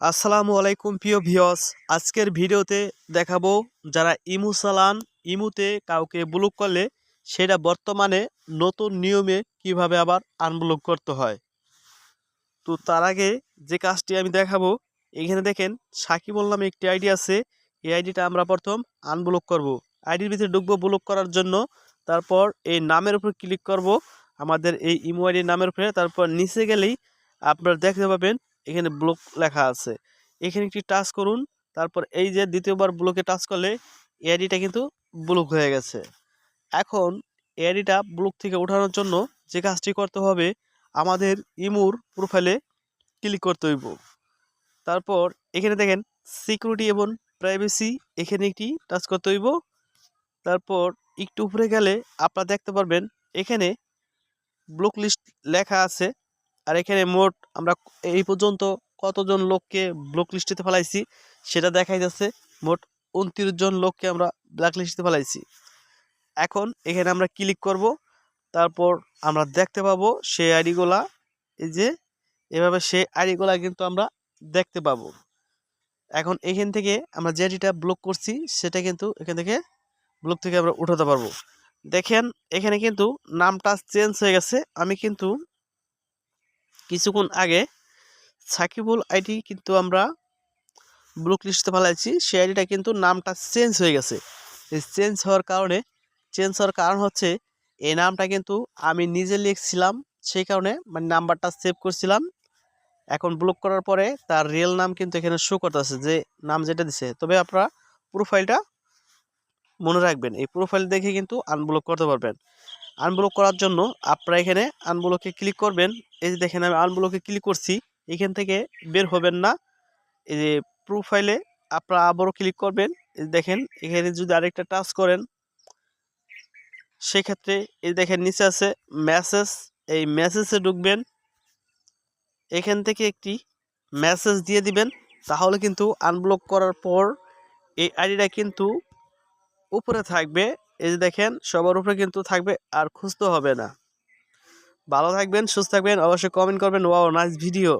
আসসালামু আলাইকুম, প্রিয় ভিওস আজকের ভিডিওতে দেখাবো যারা ইমু চালান, ইমুতে কাউকে ব্লক করলে সেটা বর্তমানে নতুন নিয়মে কীভাবে আবার আনব্লক করতে হয়। তো তার আগে যে কাজটি আমি দেখাবো, এখানে দেখেন সাকিবুল নামে একটি আইডি আছে। এই আইডিটা আমরা প্রথম আনব্লক করব। আইডির ভিতরে ঢুকবো ব্লক করার জন্য। তারপর এই নামের উপর ক্লিক করব। আমাদের এই ইমো আইডির নামের উপরে। তারপর নিচে গেলেই আপনারা দেখতে পাবেন এখানে ব্লক লেখা আছে। এখানে একটি টাচ করুন, তারপর এই যে দ্বিতীয়বার ব্লকে টাচ করলে এআইডিটা কিন্তু ব্লক হয়ে গেছে। এখন এআইডিটা ব্লক থেকে ওঠানোর জন্য যে কাজটি করতে হবে, আমাদের ইমুর প্রোফাইলে ক্লিক করতে হইব। তারপর এখানে দেখেন সিকিউরিটি এবং প্রাইভেসি এখানে একটি টাচ করতে হইব। তারপর একটু উপরে গেলে আপনারা দেখতে পারবেন, এখানে ব্লক লিস্ট লেখা আছে। আর এখানে মোট আমরা এই পর্যন্ত কতজন লোককে ব্লক লিস্টিতে ফেলাইছি, সেটা দেখাই যাচ্ছে মোট উনত্রিশ জন লোককে আমরা ব্ল্যাক লিস্টে ফেলাইছি। এখন এখানে আমরা ক্লিক করব, তারপর আমরা দেখতে পাবো সেই আইডিগুলা এই যে এভাবে সেই আইডিগুলা কিন্তু আমরা দেখতে পাবো। এখন এখান থেকে আমরা যে আইডিটা ব্লক করছি, সেটা কিন্তু এখান থেকে ব্লক থেকে আমরা উঠাতে পারব। দেখেন, এখানে কিন্তু নামটা চেঞ্জ হয়ে গেছে। আমি কিন্তু কিছুক্ষণ আগে সাকিবুল আইডি কিন্তু আমরা ব্লক লিস্টে ফেলাইছি। সেই আইডিটা কিন্তু নামটা চেঞ্জ হয়ে গেছে। এই চেঞ্জ হওয়ার কারণে চেঞ্জ হওয়ার কারণ হচ্ছে এই নামটা কিন্তু আমি নিজে লিখছিলাম। সেই কারণে মানে নাম্বারটা সেভ করছিলাম। এখন ব্লক করার পরে তার রিয়েল নাম কিন্তু এখানে শো করতেছে যে নাম যেটা দিছে। তবে আপনারা প্রোফাইলটা মনে রাখবেন। এই প্রোফাইল দেখে কিন্তু আনব্লক করতে পারবেন। আনব্লক করার জন্য আপনারা এখানে আনব্লকে ক্লিক করবেন। এই যে দেখেন, আমি আনব্লকে ক্লিক করছি। এখান থেকে বের হবেন না। এই যে প্রোফাইলে আপনারা আবারও ক্লিক করবেন। দেখেন, এখানে যদি আরেকটা টাচ করেন, সেক্ষেত্রে এই দেখেন, নিচে আছে মেসেজ এই মেসেজে ঢুকবেন। এখান থেকে একটি মেসেজ দিয়ে দিবেন। তাহলে কিন্তু আনব্লক করার পর এই আইডিটা কিন্তু উপরে থাকবে। এই যে দেখেন, সবার উপরে কিন্তু থাকবে আর খুঁজতে হবে না। ভালো থাকবেন, সুস্থ থাকবেন, অবশ্যই কমেন্ট করবেন। Wow nice video